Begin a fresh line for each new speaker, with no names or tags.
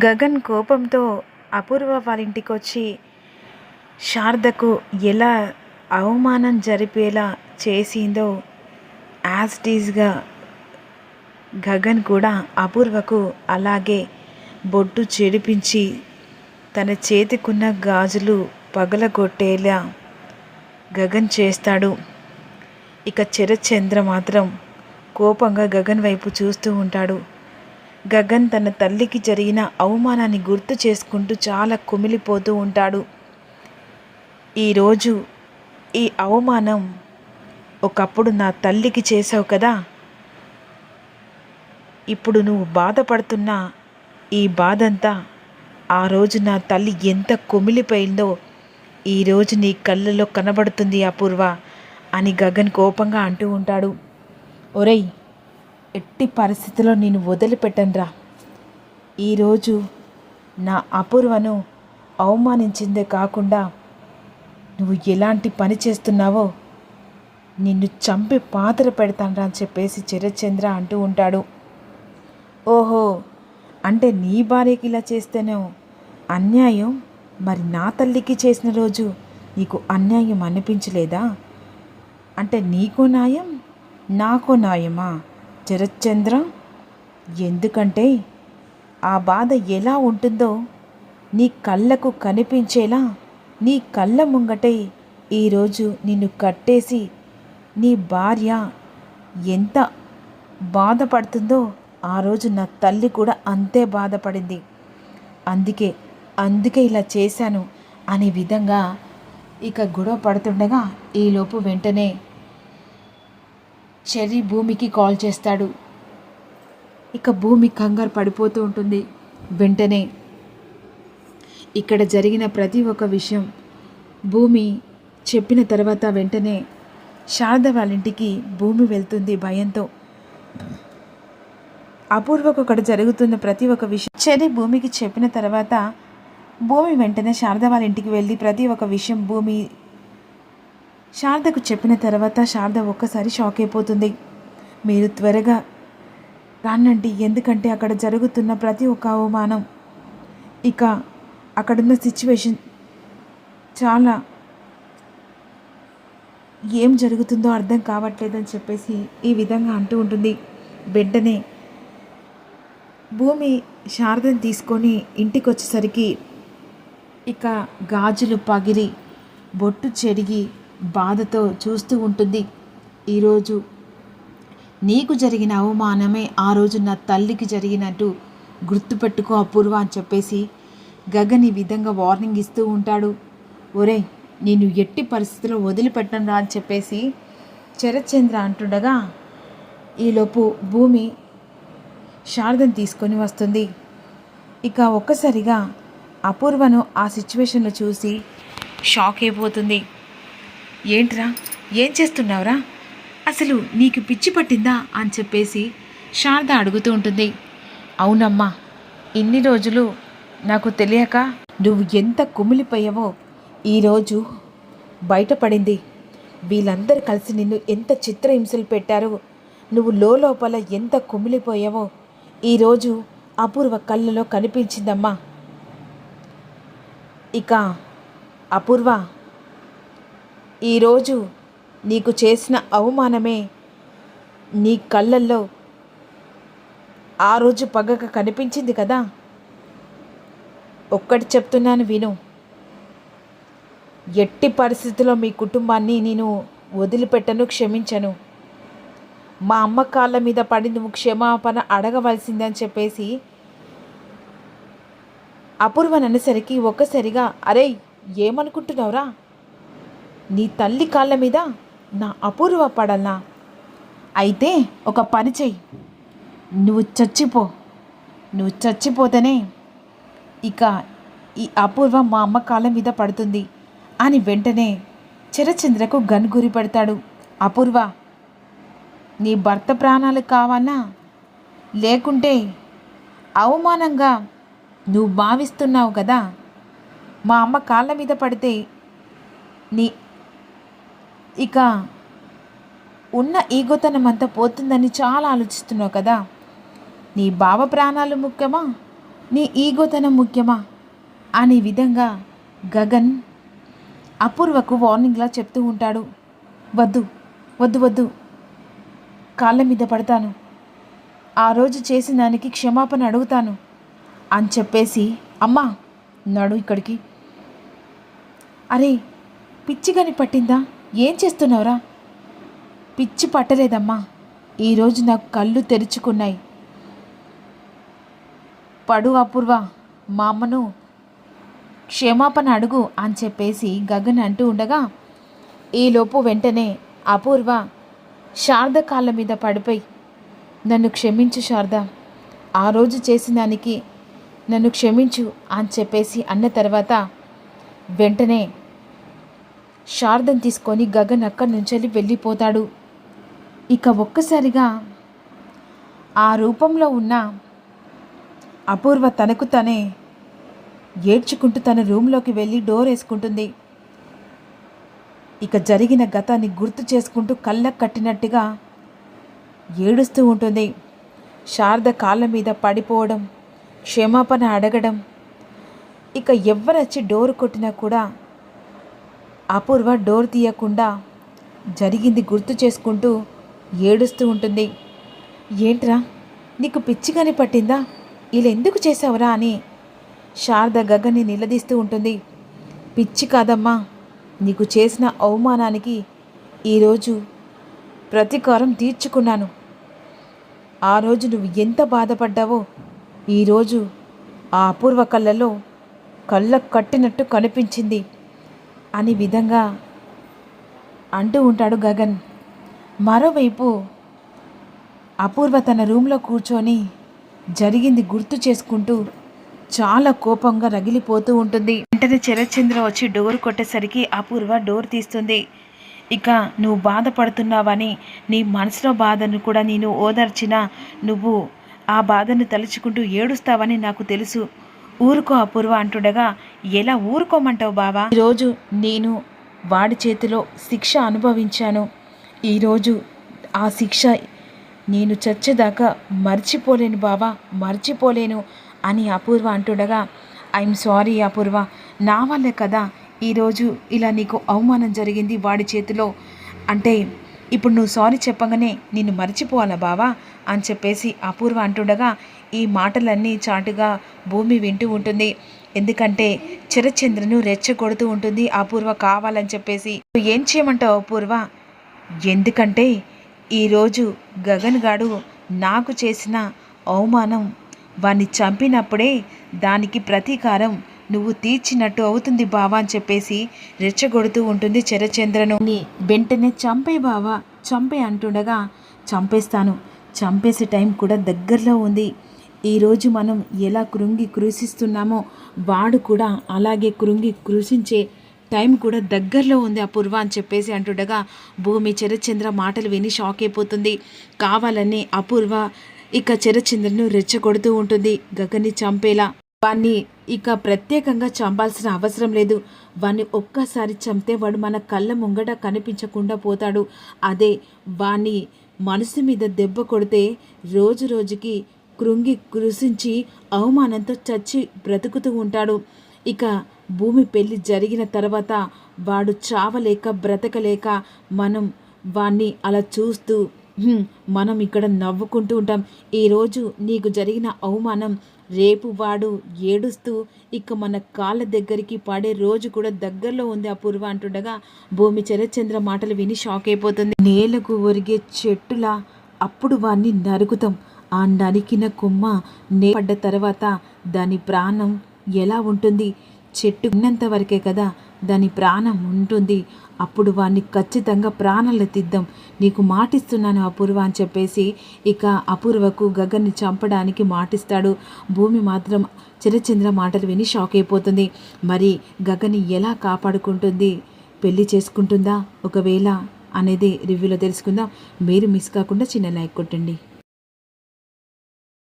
గగన్ కోపంతో అపూర్వ వాళ్ళ ఇంటికి వచ్చి శారదకు ఎలా అవమానం జరిపేలా చేసిందో యాజ్ టీజ్గా గగన్ కూడా అపూర్వకు అలాగే బొట్టు చెడిపించి తన చేతికున్న గాజులు పగలగొట్టేలా గగన్ చేస్తాడు. ఇక శరత్చంద్ర మాత్రం కోపంగా గగన్ వైపు చూస్తూ ఉంటాడు. గగన్ తన తల్లికి జరిగిన అవమానాన్ని గుర్తు చేసుకుంటూ చాలా కుమిలిపోతూ ఉంటాడు. ఈరోజు ఈ అవమానం ఒకప్పుడు నా తల్లికి చేసావు కదా? ఇప్పుడు నువ్వు బాధపడుతున్న ఈ బాధంతా ఆ రోజు నా తల్లి ఎంత కుమిలిపోయిందో ఈరోజు నీ కళ్ళలో కనబడుతుంది అపూర్వ అని గగన్ కోపంగా అంటూ ఉంటాడు. ఒరేయ్ ఎట్టి పరిస్థితిలో నేను వదిలిపెట్టనురా. ఈరోజు నా అపూర్వను అవమానించిందే కాకుండా నువ్వు ఎలాంటి పని చేస్తున్నావో నిన్ను చంపి పాత్ర పెడతానరా అని చెప్పేసి చిరచంద్ర అంటూ ఉంటాడు. ఓహో అంటే నీ భార్యకి ఇలా చేస్తేనే అన్యాయం? మరి నా తల్లికి చేసిన రోజు నీకు అన్యాయం అనిపించలేదా? అంటే నీకో న్యాయం నాకో న్యాయమా? శరత్చంద్ర ఎందుకంటే ఆ బాధ ఎలా ఉంటుందో నీ కళ్ళకు కనిపించేలా నీ కళ్ళ ముంగటే ఈరోజు నిన్ను కట్టేసి నీ భార్య ఎంత బాధపడుతుందో ఆ రోజు నా తల్లి కూడా అంతే బాధపడింది. అందుకే అందుకే ఇలా చేశాను అనే విధంగా ఇక గొడవ పడుతుండగా ఈలోపు వెంటనే చెర్రీ భూమికి కాల్ చేస్తాడు. ఇక భూమి కంగారు పడిపోతూ ఉంటుంది. వెంటనే ఇక్కడ జరిగిన ప్రతి ఒక్క విషయం భూమి చెప్పిన తర్వాత వెంటనే శారద వాళ్ళ ఇంటికి భూమి వెళ్తుంది భయంతో. అపూర్వకు అక్కడ జరుగుతున్న ప్రతి ఒక్క విషయం చెరి భూమికి చెప్పిన తర్వాత భూమి వెంటనే శారద వాళ్ళ ఇంటికి వెళ్ళి ప్రతి ఒక్క విషయం భూమి శారదకు చెప్పిన తర్వాత శారద ఒక్కసారి షాక్ అయిపోతుంది. మీరు త్వరగా రానండి ఎందుకంటే అక్కడ జరుగుతున్న ప్రతి ఒక్క అవమానం. ఇక అక్కడున్న సిచ్యువేషన్ చాలా ఏం జరుగుతుందో అర్థం కావట్లేదని చెప్పేసి ఈ విధంగా అంటూ ఉంటుంది. వెంటనే భూమి శారదని తీసుకొని ఇంటికి వచ్చేసరికి ఇక గాజులు పగిలి బొట్టు చెరిగి బాధతో చూస్తూ ఉంటుంది. ఈరోజు నీకు జరిగిన అవమానమే ఆ రోజు నా తల్లికి జరిగినట్టు గుర్తుపెట్టుకో అపూర్వ అని చెప్పేసి గగన్ ఈ విధంగా వార్నింగ్ ఇస్తూ ఉంటాడు. ఒరే నేను ఎట్టి పరిస్థితుల్లో వదిలిపెట్టను రా అని చెప్పేసి శరత్చంద్ర అంటుండగా ఈలోపు భూమి శారదను తీసుకొని వస్తుంది. ఇక ఒక్కసారిగా అపూర్వను ఆ సిచ్యువేషన్లో చూసి షాక్ అయిపోతుంది. ఏంట్రా? ఏం చేస్తున్నావురా? అసలు నీకు పిచ్చి పట్టిందా అని చెప్పేసి శారద అడుగుతూ ఉంటుంది. అవునమ్మా ఇన్ని రోజులు నాకు తెలియక నువ్వు ఎంత కుమిలిపోయావో ఈరోజు బయటపడింది. వీళ్ళందరూ కలిసి నిన్ను ఎంత చిత్రహింసలు పెట్టారో నువ్వు లోపల ఎంత కుమిలిపోయావో ఈరోజు అపూర్వ కళ్ళలో కనిపించిందమ్మా. ఇక అపూర్వ ఈరోజు నీకు చేసిన అవమానమే నీ కళ్ళల్లో ఆ రోజు పగక కనిపించింది కదా? ఒక్కటి చెప్తున్నాను విను. ఎట్టి పరిస్థితుల్లో మీ కుటుంబాన్ని నేను వదిలిపెట్టను క్షమించను. మా అమ్మ కాళ్ళ మీద పడి నువ్వు క్షమాపణ అడగవలసిందని చెప్పేసి అపూర్వన్ అనేసరికి ఒక్కసారిగా అరే ఏమనుకుంటున్నావురా? నీ తల్లి కాళ్ళ మీద నా అపూర్వ పడల్నా? అయితే ఒక పని చెయ్యి. నువ్వు చచ్చిపో. నువ్వు చచ్చిపోతేనే ఇక ఈ అపూర్వ మా అమ్మ కాళ్ళ మీద పడుతుంది అని వెంటనే చిరచంద్రకు గన్ గురి పెడతాడు. అపూర్వ నీ భర్త ప్రాణాలు కావాలా? లేకుంటే అవమానంగా నువ్వు భావిస్తున్నావు కదా? మా అమ్మ కాళ్ళ మీద పడితే నీ ఇక ఉన్న ఈగోతనం అంతా పోతుందని చాలా ఆలోచిస్తున్నావు కదా? నీ బావ ప్రాణాలు ముఖ్యమా? నీ ఈగోతనం ముఖ్యమా? అనే విధంగా గగన్ అపూర్వకు వార్నింగ్లా చెప్తూ ఉంటాడు. వద్దు వద్దు వద్దు. కాళ్ళ మీద పడతాను. ఆ రోజు చేసిన దానికి క్షమాపణ అడుగుతాను అని చెప్పేసి అమ్మా నడు ఇక్కడికి. అరే పిచ్చిగాని పట్టిందా? ఏం చేస్తున్నావురా? పిచ్చి పట్టలేదమ్మా. ఈరోజు నాకు కళ్ళు తెరుచుకున్నాయి. పడు అపూర్వ మా అమ్మను క్షమాపణ అడుగు అని చెప్పేసి గగన్ అంటూ ఉండగా ఈలోపు వెంటనే అపూర్వ శారద కాళ్ళ మీద పడిపోయి నన్ను క్షమించు శారద. ఆ రోజు చేసిన దానికి నన్ను క్షమించు అని చెప్పేసి అన్న తర్వాత వెంటనే శారదం తీసుకొని గగన్ అక్కడి నుంచి వెళ్ళిపోతాడు. ఇక ఒక్కసారిగా ఆ రూపంలో ఉన్న అపూర్వ తనకు తనే ఏడ్చుకుంటూ తన రూమ్లోకి వెళ్ళి డోర్ వేసుకుంటుంది. ఇక జరిగిన గతాన్ని గుర్తు చేసుకుంటూ కళ్ళకు కట్టినట్టుగా ఏడుస్తూ ఉంటుంది. శారద కాళ్ళ మీద పడిపోవడం క్షమాపణ అడగడం ఇక ఎవరొచ్చి డోర్ కొట్టినా కూడా అపూర్వ డోర్ తీయకుండా జరిగింది గుర్తు చేసుకుంటూ ఏడుస్తూ ఉంటుంది. ఏంట్రా నీకు పిచ్చిగానే పట్టిందా? ఇలా ఎందుకు చేసావురా అని శారద గగన్ని నిలదీస్తూ ఉంటుంది. పిచ్చి కాదమ్మా నీకు చేసిన అవమానానికి ఈరోజు ప్రతీకారం తీర్చుకున్నాను. ఆ రోజు నువ్వు ఎంత బాధపడ్డావో ఈరోజు ఆ అపూర్వ కళ్ళలో కళ్ళ కట్టినట్టు కనిపించింది. అని విధంగా అంటూ ఉంటాడు గగన్. మరోవైపు అపూర్వ తన రూమ్లో కూర్చొని జరిగింది గుర్తు చేసుకుంటూ చాలా కోపంగా రగిలిపోతూ ఉంటుంది. వెంటనే చరచంద్ర వచ్చి డోర్ కొట్టేసరికి అపూర్వ డోర్ తీస్తుంది. ఇక నువ్వు బాధపడుతున్నావని నీ మనసులో బాధను కూడా నేను ఓదార్చినా నువ్వు ఆ బాధను తలుచుకుంటూ ఏడుస్తావని నాకు తెలుసు. ఊరుకో అపూర్వ అంటుండగా ఎలా ఊరుకోమంటావు బావా? ఈరోజు నేను వాడి చేతిలో శిక్ష అనుభవించాను. ఈరోజు ఆ శిక్ష నేను చచ్చేదాకా మర్చిపోలేను బావా మర్చిపోలేను అని అపూర్వ అంటుండగా ఐఎమ్ సారీ అపూర్వ నా వల్లే కదా ఈరోజు ఇలా నీకు అవమానం జరిగింది వాడి చేతిలో. అంటే ఇప్పుడు నువ్వు సారీ చెప్పగానే నిన్ను మర్చిపోవాలా బావా? అని చెప్పేసి అపూర్వ అంటుండగా ఈ మాటలన్నీ చాటుగా భూమి వింటూ ఉంటుంది. ఎందుకంటే చిరచంద్రను రెచ్చగొడుతూ ఉంటుంది. అపూర్వ కావాలని చెప్పేసి. నువ్వు ఏం చేయమంటావు అపూర్వ ఎందుకంటే ఈరోజు గగన్ గాడు నాకు చేసిన అవమానం వాణ్ణి చంపినప్పుడే దానికి ప్రతీకారం నువ్వు తీర్చినట్టు అవుతుంది బావా అని చెప్పేసి రెచ్చగొడుతూ ఉంటుంది చరచంద్రను. వెంటనే చంపే బావా చంపే అంటుండగా చంపేస్తాను. చంపేసే టైం కూడా దగ్గరలో ఉంది. ఈరోజు మనం ఎలా కృంగి కృషిస్తున్నామో వాడు కూడా అలాగే కృంగి కృషించే టైం కూడా దగ్గరలో ఉంది అపూర్వ అని చెప్పేసి అంటుండగా భూమి చరచంద్ర మాటలు విని షాక్ అయిపోతుంది. కావాలని అపూర్వ ఇక చరచంద్రను రెచ్చగొడుతూ ఉంటుంది గగన్ని చంపేలా. వాణ్ణి ఇక ప్రత్యేకంగా చంపాల్సిన అవసరం లేదు. వాణ్ణి ఒక్కసారి చంపితే వాడు మన కళ్ళ ముంగట కనిపించకుండా పోతాడు. అదే వాణ్ణి మనసు మీద దెబ్బ కొడితే రోజు రోజుకి కృంగి కృషించి అవమానంతో చచ్చి బ్రతుకుతూ ఉంటాడు. ఇక భూమి పెళ్ళి జరిగిన తర్వాత వాడు చావలేక బ్రతకలేక మనం వాణ్ణి అలా చూస్తూ మనం ఇక్కడ నవ్వుకుంటూ ఉంటాం. ఈరోజు నీకు జరిగిన అవమానం రేపు వాడు ఏడుస్తూ ఇక మన కాళ్ళ దగ్గరికి పడే రోజు కూడా దగ్గరలో ఉంది అపూర్వ అంటుండగా భూమి చరచంద్ర మాటలు విని షాక్ అయిపోతుంది. నేలకు ఒరిగే చెట్టులా అప్పుడు వాణ్ణి నరుకుతాం. ఆ నరికిన కొమ్మ నేపడ్డ తర్వాత దాని ప్రాణం ఎలా ఉంటుంది? చెట్టు ఉన్నంత వరకే కదా దాని ప్రాణం ఉంటుంది. అప్పుడు వాణ్ణి ఖచ్చితంగా ప్రాణాలు తీద్దాం. నీకు మాటిస్తున్నాను అపూర్వ అని చెప్పేసి ఇక అపూర్వకు గగన్ని చంపడానికి మాటిస్తాడు. భూమి మాత్రం చిరచంద్ర మాటలు విని షాక్ అయిపోతుంది. మరి గగన్ని ఎలా కాపాడుకుంటుంది? పెళ్ళి చేసుకుంటుందా? ఒకవేళ అనేది రివ్యూలో తెలుసుకుందాం. మీరు మిస్ కాకుండా చిన్న లైక్ కొట్టండి.